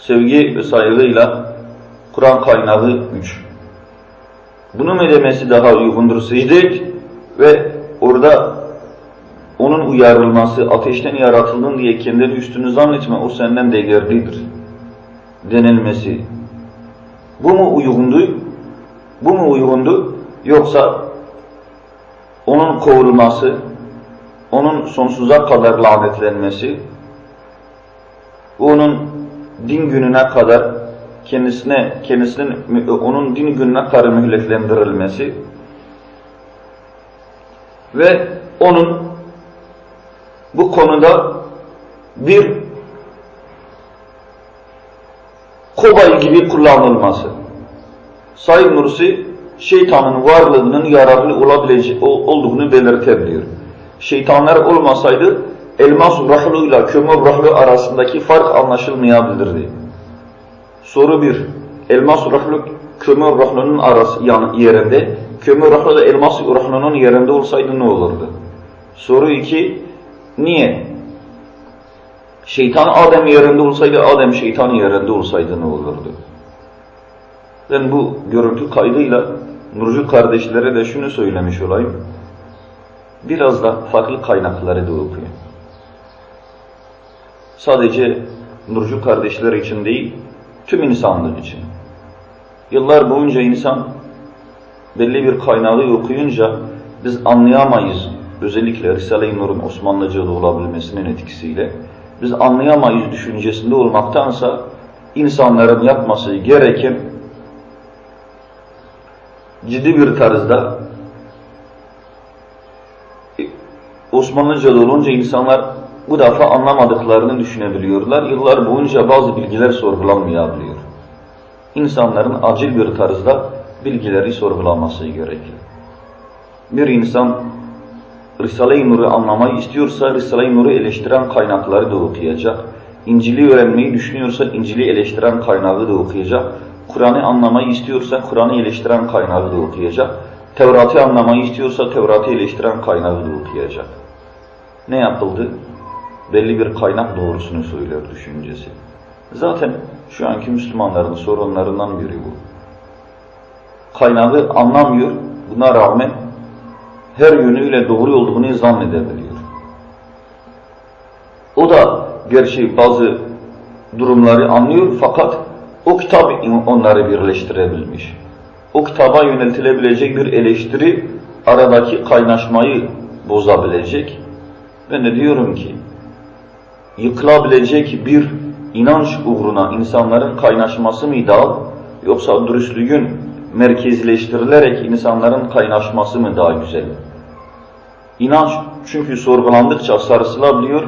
sevgi ve saygıyla Kur'an kaynağı üç. Bunun mu demesi daha uygundur secde ve orada onun uyarılması, ateşten yaratıldın diye kendini üstünü zannetme, o senden değerlidir denilmesi. Bu mu uygundu? Bu mu uygundu? Yoksa onun kovulması, onun sonsuza kadar lanetlenmesi, onun din gününe kadar kendisine kendisinin onun din gününe kadar mühletlendirilmesi ve onun bu konuda bir kobay gibi kullanılması. Said Nursi şeytanın varlığının yararlı olabileceği olduğunu belirtebiliyor. Şeytanlar olmasaydı elmas ruhluyla kömür ruhlu arasındaki fark anlaşılmayabilirdi. Soru 1. Elmas ruhlu kömür ruhlunun arası yani yerinde, kömür ruhlu da elmas ruhlunun yerinde olsaydı ne olurdu? Soru 2. Niye? Şeytan Adem yerinde olsaydı, Adem şeytan yerinde olsaydı ne olurdu? Ben bu görüntü kaydıyla Nurcu kardeşlere de şunu söylemiş olayım. Biraz da farklı kaynakları da okuyun. Sadece Nurcu kardeşler için değil, tüm insanlık için. Yıllar boyunca insan belli bir kaynağı okuyunca biz anlayamayız. Özellikle Risale-i Nur'un Osmanlıca'da olabilmesinin etkisiyle biz anlayamayız düşüncesinde olmaktansa insanların yapması gereken ciddi bir tarzda Osmanlıca'da olunca insanlar bu defa anlamadıklarını düşünebiliyorlar. Yıllar boyunca bazı bilgiler sorgulanmayabiliyor. İnsanların acil bir tarzda bilgileri sorgulaması gerekir. Bir insan Risale-i Nur'u anlamayı istiyorsa Risale-i Nur'u eleştiren kaynakları da okuyacak. İncil'i öğrenmeyi düşünüyorsa İncil'i eleştiren kaynağı da okuyacak. Kur'an'ı anlamayı istiyorsa Kur'an'ı eleştiren kaynağı da okuyacak. Tevrat'ı anlamayı istiyorsa Tevrat'ı eleştiren kaynağı da okuyacak. Ne yapıldı? Belli bir kaynak doğrusunu söylüyor düşüncesi. Zaten şu anki Müslümanların sorunlarından biri bu. Kaynağı anlamıyor, buna rağmen her yönüyle doğru olduğunu zannedebiliyor. O da gerçi bazı durumları anlıyor fakat o kitap onları birleştirebilmiş. O kitaba yöneltilebilecek bir eleştiri aradaki kaynaşmayı bozabilecek. Ben de diyorum ki yıkılabilecek bir inanç uğruna insanların kaynaşması mı ideal yoksa dürüstlüğün merkezleştirilerek insanların kaynaşması mı daha güzel? İnanç çünkü sorgulandıkça sarsılabiliyor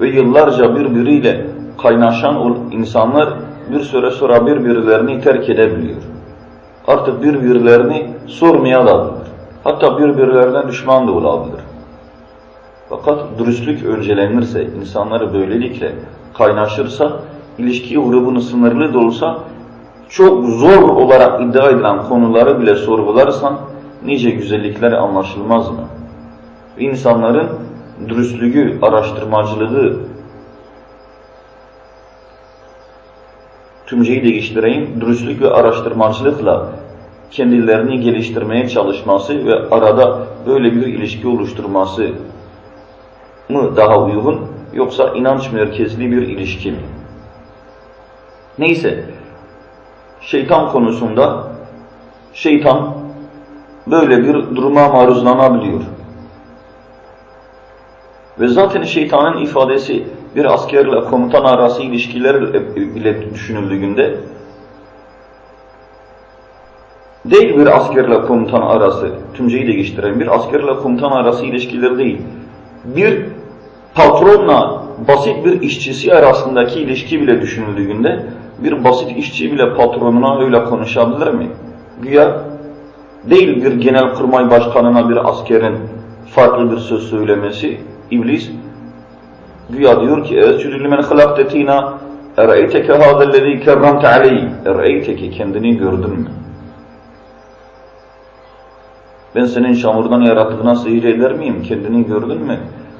ve yıllarca birbiriyle kaynaşan insanlar bir süre sonra birbirlerini terk edebiliyor. Artık birbirlerini sormaya da bilir. Hatta birbirlerine düşman da olabilir. Fakat dürüstlük öncelenirse, insanları böylelikle kaynaşırsa, ilişki grubunu sınırlı da olsa, çok zor olarak iddia edilen konuları bile sorgularsan, nice güzellikleri anlaşılmaz mı? İnsanların dürüstlüğü, araştırmacılığı, tümceyi değiştireyim, dürüstlük ve araştırmacılıkla kendilerini geliştirmeye çalışması ve arada böyle bir ilişki oluşturması mı daha uygun yoksa inanç merkezli bir ilişki mi? Neyse, şeytan konusunda şeytan böyle bir duruma maruzlanabiliyor. Ve zaten şeytanın ifadesi bir askerle komutan arası ilişkiler bile düşünüldüğünde değil bir askerle komutan arası, tümceyi de geçtiren bir askerle komutan arası ilişkiler değil. Bir patronla basit bir işçisi arasındaki ilişki bile düşünüldüğünde bir basit işçi bile patronuna öyle konuşabilir mi? Güya değil bir genel kurmay başkanına bir askerin farklı bir söz söylemesi, İblis güya diyor ki اَسْجُدُ لِمَنْ خَلَقْتَ تِينَا اَرَأَيْتَكَ هَذَا الَّذ۪ي كَرَّمْتَ عَلَيْهِ اَرَأَيْتَكِ kendini gördün mü? Ben senin çamurdan yarattığına sihir eder miyim? Kendini gördün mü?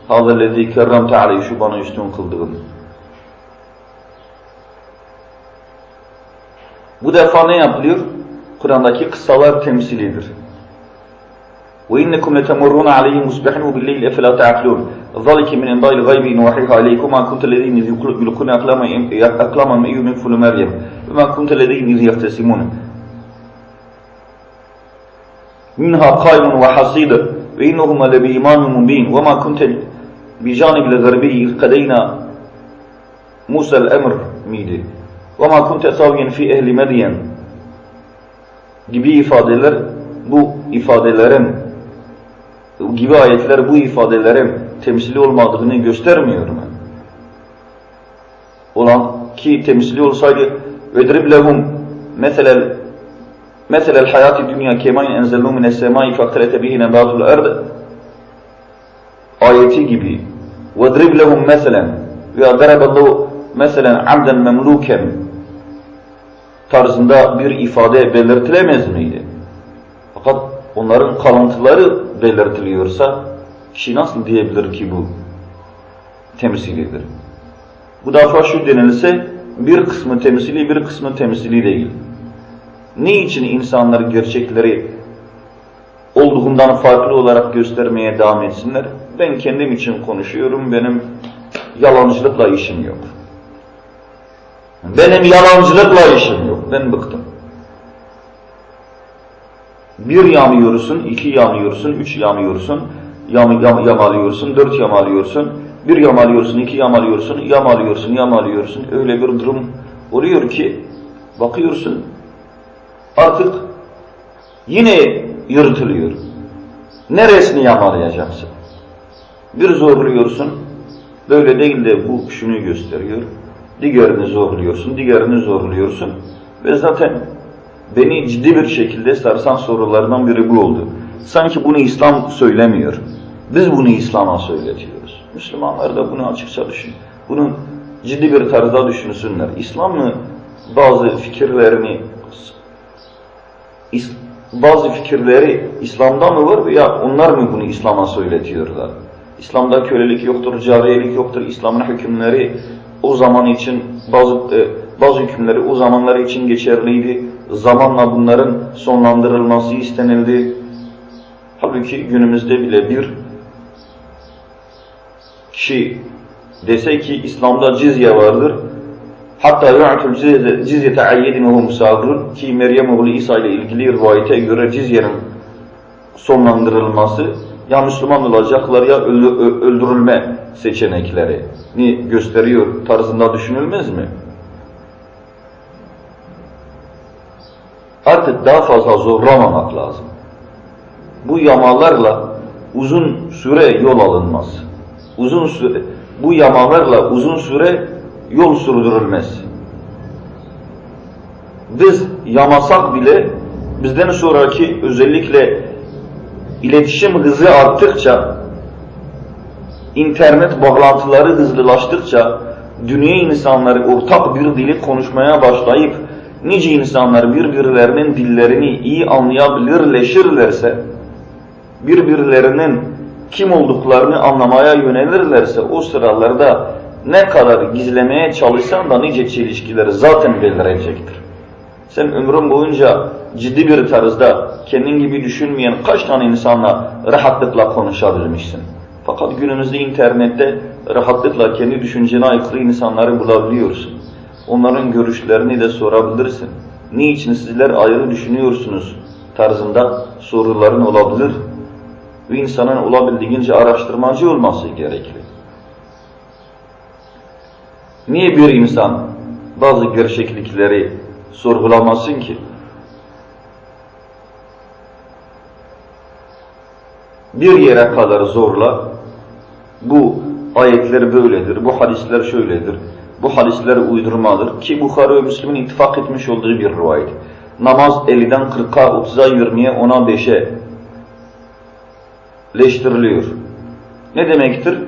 هَذَا الَّذ۪ي كَرَّمْتَ عَلَيْهِ Şu bana üstün kıldığın. Bu defa ne yapılıyor? Kur'an'daki kıssalar temsilidir. وإنكم لتمرون عليهم مصبحين وبالليل أفلا تعقلون ذلك من أنباء الغيب نوحيها إليكم ما كنت الذين إذ يلقون أقلاما من أيهم يكفل مريم وما كنت الذين إذ يختصمون منها قائم وحصيد وإنهما لبإيمان مبين وما كنت بجانب الغربي إذ قدينا موسى الأمر miydi? وَمَا كُنْتَ سَاوِيًا فِي اَهْلِ مَدْيَنَ gibi ifadeler bu ifadelerin gibi ayetler bu ifadelerin temsili olmadığını göstermiyor mu? Olan ki temsili olsaydı وَدْرِبْ لَهُمْ مَثَلَ مَثَلَ الْحَيَاةِ الدُّنْيَا كَمَيْنْ اَنْزَلْنُوا مِنَ السَّمَاءِ فَاَخْتَلَتَ بِهِ نَبَاتُ الْأَرْضِ ayeti gibi وَدْرِبْ لَهُمْ مَثَلًا veya ضَرَبَ اللّٰهُ مَثَلًا عَمْدًا مَمْلُوكًا tarzında bir ifade belirtilemez miydi? Fakat onların kalıntıları belirtiliyorsa kişi nasıl diyebilir ki bu temsilidir? Bu defa şu denilse bir kısmı temsili bir kısmı temsili değil. Niçin insanlar gerçekleri olduğundan farklı olarak göstermeye devam etsinler? Ben kendim için konuşuyorum, benim yalancılıkla işim yok. Benim yalancılıkla işim yok. Ben bıktım. Bir yamıyorsun, iki yamıyorsun, üç yamıyorsun, yam, yam, yamalıyorsun, dört yamalıyorsun, bir yamalıyorsun, iki yamalıyorsun, yamalıyorsun, yamalıyorsun. Öyle bir durum oluyor ki bakıyorsun artık yine yırtılıyor. Neresini yamalayacaksın? Bir zorluyorsun, böyle değil de bu şunu gösteriyor. Diğerini zorluyorsun, diğerini zorluyorsun. Ve zaten beni ciddi bir şekilde sarsan sorulardan biri bu oldu. Sanki bunu İslam söylemiyor. Biz bunu İslam'a söyletiyoruz. Müslümanlar da bunu açıkça düşün. Bunu ciddi bir tarzda düşünsünler. İslam mı bazı fikirlerini bazı fikirleri İslam'da mı var veya onlar mı bunu İslam'a söyletiyorlar? İslam'da kölelik yoktur, cariyelik yoktur, İslam'ın hükümleri o zaman için bazı e, bazı hükümleri o zamanlar için geçerliydi. Zamanla bunların sonlandırılması istenildi. Halbuki günümüzde bile bir kişi dese ki İslam'da cizye vardır. Hatta yu'tul cizyete ayyedin ve hum sagirun ki Meryem oğlu İsa ile ilgili rivayete göre cizyenin sonlandırılması ya Müslüman olacaklar ya öldürülme seçeneklerini gösteriyor tarzında düşünülmez mi? Artık daha fazla zorlamamak lazım. Bu yamalarla uzun süre yol alınmaz. Uzun süre bu yamalarla uzun süre yol sürdürülmez. Biz yamasak bile bizden sonraki özellikle iletişim hızı arttıkça, internet bağlantıları hızlılaştıkça, dünya insanları ortak bir dili konuşmaya başlayıp, nice insanlar birbirlerinin dillerini iyi anlayabilirleşirlerse, birbirlerinin kim olduklarını anlamaya yönelirlerse, o sıralarda ne kadar gizlemeye çalışsan da nice çelişkileri zaten belirecektir. Sen ömrün boyunca ciddi bir tarzda kendin gibi düşünmeyen kaç tane insanla rahatlıkla konuşabilmişsin. Fakat günümüzde internette rahatlıkla kendi düşüncene aykırı insanları bulabiliyorsun. Onların görüşlerini de sorabilirsin. Niçin sizler ayrı düşünüyorsunuz tarzında soruların olabilir. Ve insanın olabildiğince araştırmacı olması gerekli. Niye bir insan bazı gerçeklikleri sorgulamasın ki? Bir yere kadar zorla, bu ayetler böyledir, bu hadisler şöyledir, bu hadisler uydurmadır ki Bukhara ve Müslim'in ittifak etmiş olduğu bir rivayet. Namaz 50'den 40'a, 30'a, 20'ye, 10'a, 5'e leştiriliyor. Ne demektir?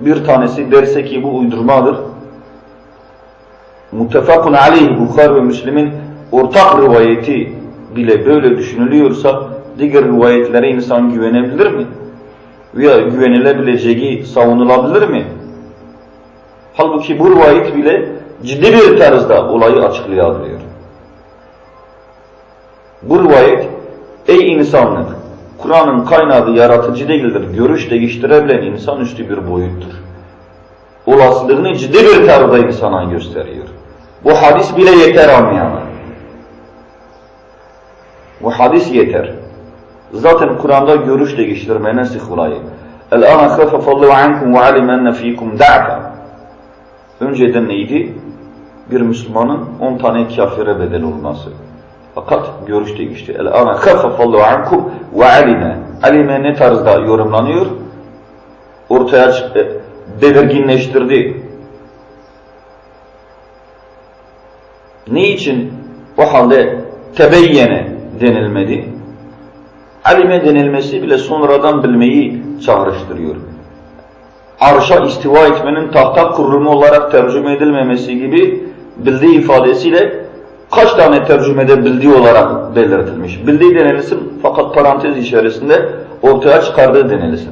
Bir tanesi derse ki bu uydurmadır. Muttefakun aleyh Bukhar ve Müslim'in ortak rivayeti bile böyle düşünülüyorsa diğer rivayetlere insan güvenebilir mi? Veya güvenilebileceği savunulabilir mi? Halbuki bu rivayet bile ciddi bir tarzda olayı açıklayabiliyor. Bu rivayet, ey insanlık, Kur'an'ın kaynağı yaratıcı değildir, görüş değiştirebilen insanüstü bir boyuttur. Olasılığını ciddi bir tarzda insana gösteriyor. Bu hadis bile yeter anlayana. Bu hadis yeter. Zaten Kur'an'da görüş değiştirme nesih olayı. El-ana khafafallahu ankum ve alimenne fikum da'fa. Önceden neydi? Bir Müslümanın 10 tane kafire bedel olması. Fakat görüş değişti. El-ana khafafallahu ankum ve alime. Alime ne tarzda yorumlanıyor? Ortaya belirginleştirdi. Ne için o halde tebeyyene denilmedi? Alime denilmesi bile sonradan bilmeyi çağrıştırıyor. Arşa istiva etmenin tahta kurulumu olarak tercüme edilmemesi gibi bildiği ifadesiyle kaç tane tercümede bildiği olarak belirtilmiş. Bildiği denilsin fakat parantez içerisinde ortaya çıkardığı denilsin.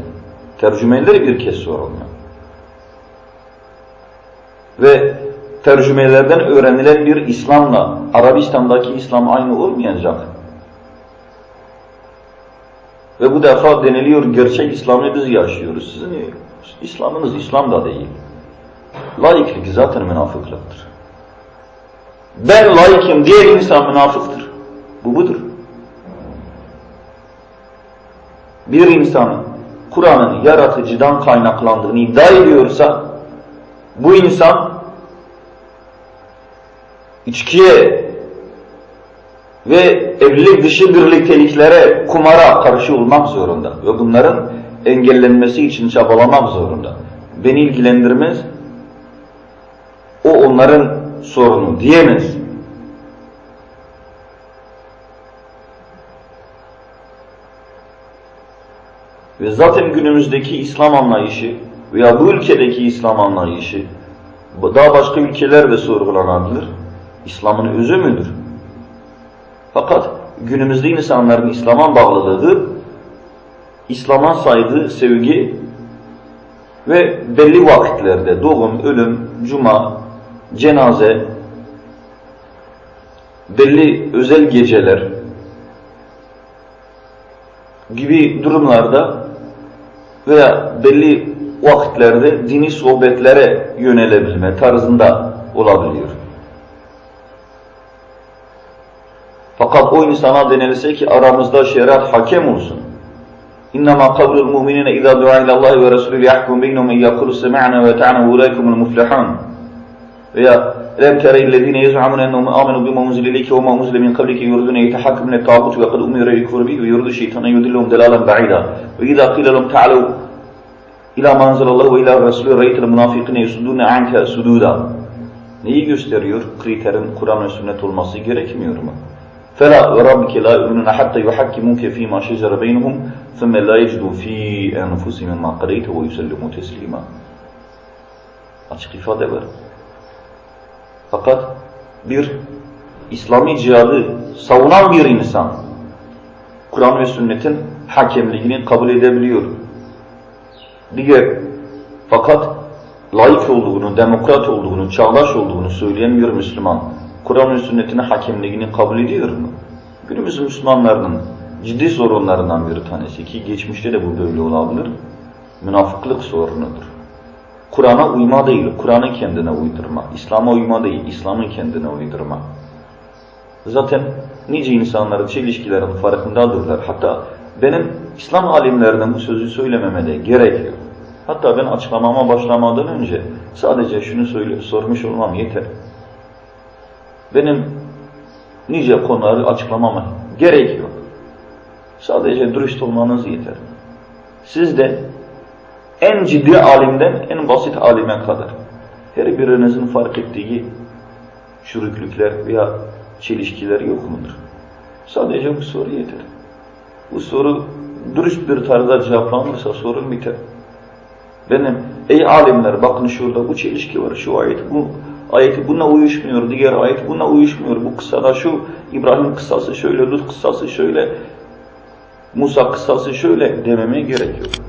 Tercümeleri bir kez sorulmuyor. Ve tercümelerden öğrenilen bir İslam'la Arabistan'daki İslam aynı olmayacak. Ve bu defa deniliyor gerçek İslam'ı biz yaşıyoruz. Sizin İslam'ınız İslam da değil. Laiklik zaten münafıklıktır. Ben laikim, diğer insan münafıktır. Bu budur. Bir insan Kur'an'ın yaratıcıdan kaynaklandığını iddia ediyorsa bu insan içkiye ve evlilik dışı birlikteliklere, kumara karşı olmak zorunda. Ve bunların engellenmesi için çabalamak zorunda. Beni ilgilendirmez. O onların sorunu diyemez. Ve zaten günümüzdeki İslam anlayışı veya bu ülkedeki İslam anlayışı daha başka ülkeler de sorgulanabilir. İslam'ın özü müdür? Fakat günümüzde insanların İslam'a bağlılığı, İslam'a saygı, sevgi ve belli vakitlerde doğum, ölüm, cuma, cenaze, belli özel geceler gibi durumlarda veya belli vakitlerde dini sohbetlere yönelebilme tarzında olabiliyor. Fakat o insana denilse ki aramızda şeriat hakem olsun. İnnemâ kavlul mu'minine izâ du'a ilallahi ve Resulü yahkum beynum en yakulu sema'na ve ta'na ulaikumul muflihun. Veya lem tere illezine yez'amun ennehum amenu bima unzile ileyke ve ma unzile min qablike yuridune yetehakkumune tağut ve kad umire yekfur bihi ve yuridu şeytana yudillahum delalen ba'ida. Ve izâ qîle lehum ta'alev ila ma anzalallahu ve ila Resulü reytel munafikine yusudune anke sududa. Neyi gösteriyor? Kriterin Kur'an ve sünnet olması gerekmiyor mu? فلا وربك لا يؤمنون حتى يحكموك فيما شجر بينهم ثم لا يجدوا في أنفسهم ما قضيت ويسلموا تسليما açık ifade var. Fakat bir İslami cihadı savunan bir insan Kur'an ve sünnetin hakemliğini kabul edebiliyor. Diğer fakat laik olduğunu, demokrat olduğunu, çağdaş olduğunu söyleyen bir Müslüman Kur'an ve sünnetin hakemliğini kabul ediyor mu? Günümüz Müslümanlarının ciddi sorunlarından bir tanesi ki geçmişte de bu böyle olabilir. Münafıklık sorunudur. Kur'an'a uyma değil, Kur'an'ı kendine uydurma. İslam'a uyma değil, İslam'ı kendine uydurma. Zaten nice insanların çelişkilerin farkındadırlar. Hatta benim İslam alimlerinin bu sözü söylememe de gerek yok. Hatta ben açıklamama başlamadan önce sadece şunu söyle, sormuş olmam yeter. Benim nice konuları açıklamama gerek yok. Sadece dürüst olmanız yeter. Siz de en ciddi alimden en basit alime kadar her birinizin fark ettiği çürüklükler veya çelişkiler yok mudur? Sadece bu soru yeter. Bu soru dürüst bir tarzda cevaplanırsa sorun biter. Benim, ey alimler bakın şurada bu çelişki var, şu ayet, bu ayeti bununla uyuşmuyor, diğer ayet bununla uyuşmuyor, bu kıssada şu, İbrahim kıssası şöyle, Lut kıssası şöyle, Musa kıssası şöyle dememe gerek yok.